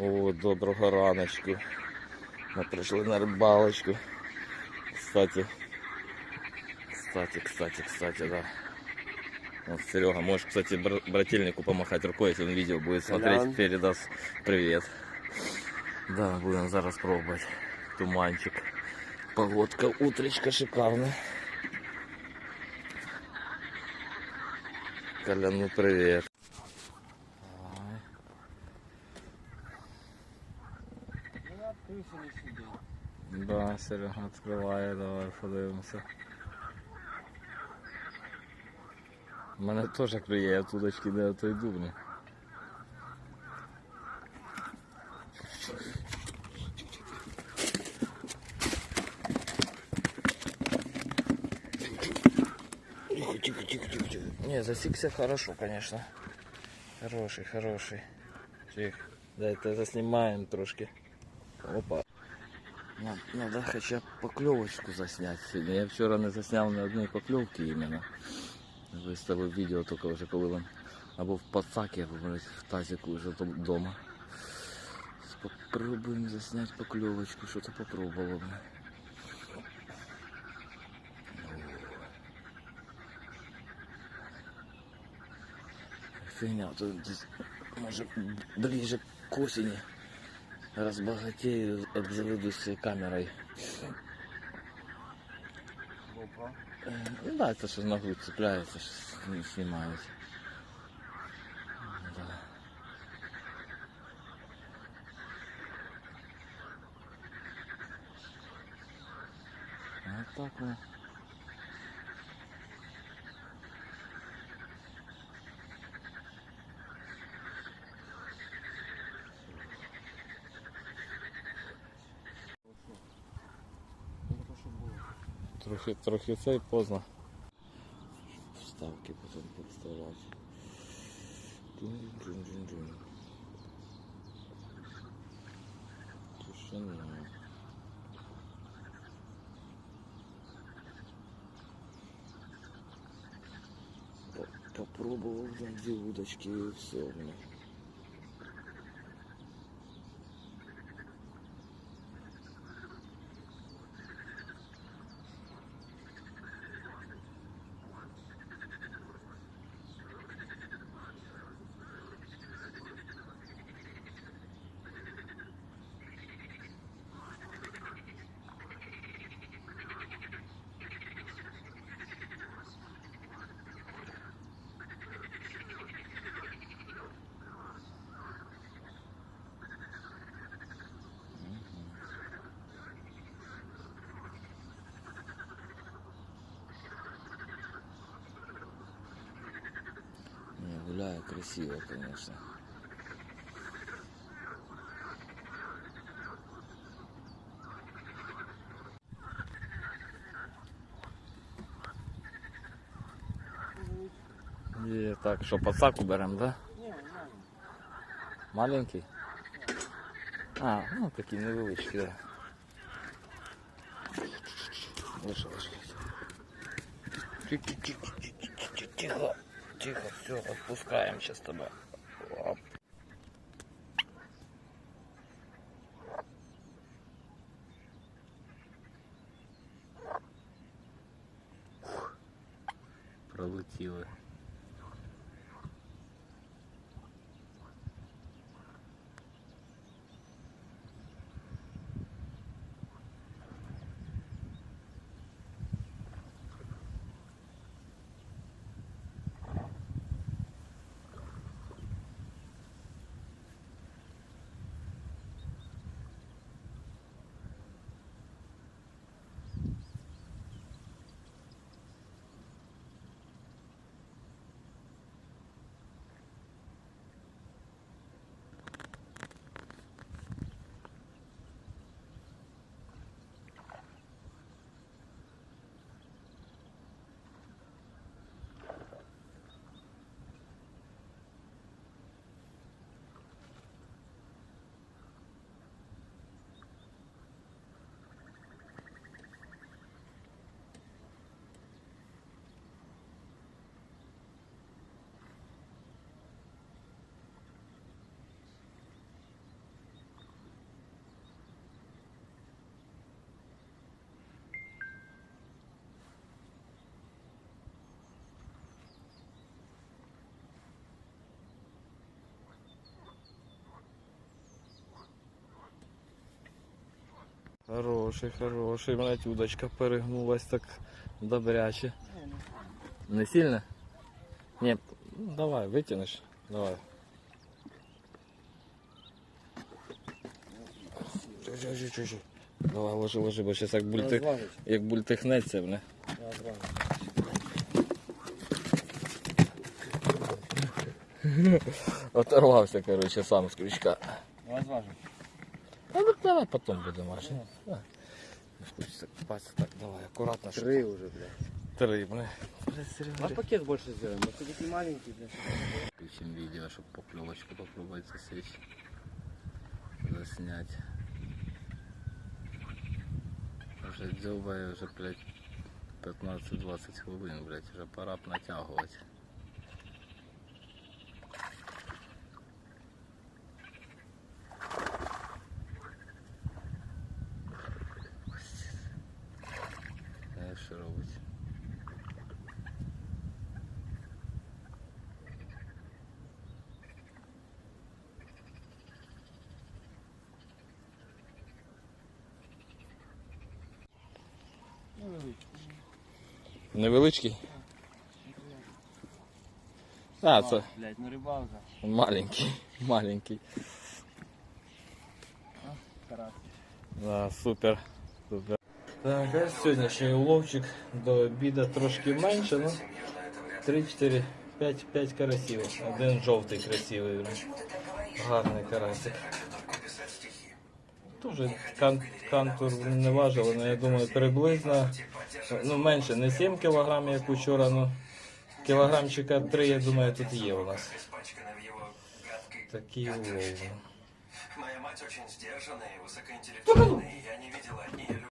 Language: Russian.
О, доброго раночку. Ми прийшли на рибалочку. Кстати, кстати, кстати, кстати, да. Вот Серега, можешь, кстати, бр- брательнику помахать рукой, если он видео будет смотреть, Колян. передаст привет. Да, будем зараз пробовать. Туманчик. Погодка, утречка шикарная. Колян, ну привет. Я відкрився не сидів. Да, Серега відкриває, давай подивимося. У мене теж клює, я тудочки де той дубні. Тихо, тихо, тихо, тихо, тихо. Не, засекся хорошо, конечно. Хороший, хороший. Тихо. Дайте заснимаем трошки. Опа. Нам Надо хоча б покльовочку засняти сьогодні. Я вчора не засняв ні одної покльовки іменно. Виставив відео тільки вже коли він або в пацакі, або блядь, в тазику вже там вдома. Попробуємо засняти покльовочку, що то попробувало. б. Фигня, тут десь, може ближе к осені разбогатею, обзаведусь камерой. Ну да, это что на грудь цепляется, что не снимает. Да. Вот так вот. Трохи, трохи це і поздно. Вставки потім підставляти. Дун-дун-дун-дун. Тишина. По- Попробовал взять две удочки и все. Не, Гуляю красиво, конечно. І так, що пацаку беремо, да? Маленький? А, ну такий невеличкий, да. Лише, лише. Тихо, тихо, все, отпускаем сейчас тебя. Оп. Пролетіли. Хороший, хороший. Блять, удочка перегнулась так добряче. Не сильно? Ні, ну, давай, витягнеш. Давай. Давай, ложи, ложи, бо зараз як бульти, як бультихнеться, бля. Оторвався, короче, сам з крючка. А ну давай потом будемо аж. Хочеться купатися. Так, давай, акуратно. щоб- Три уже, блядь. Три, бля. Бля. Давай пакет больше сделаем. Мы такие маленькие, блядь. Включим видео, чтобы поклевочку попробовать засечь. Заснять. Уже дзьобає вже, блядь, 15-20 хвилин, блядь, вже пора б натягувати. Невеличкий? А, це Блядь, ну рыбалка. маленький, маленький. Да, супер. Супер. Так, а сьогоднішній уловчик до обіду трошки менше, ну 3, 4, 5, 5 карасів. Один жовтий красивий. Гарний карасик. Тоже кан, кантур не важив, але я думаю приблизно ну, менше, не 7 кг, як учора, ну кілограмчика 3, я думаю, тут є у нас. Такі в его гадкой Такий улов. Моя мать очень сдержанная и высокоинтеллектуальная, я не видела от нее любви.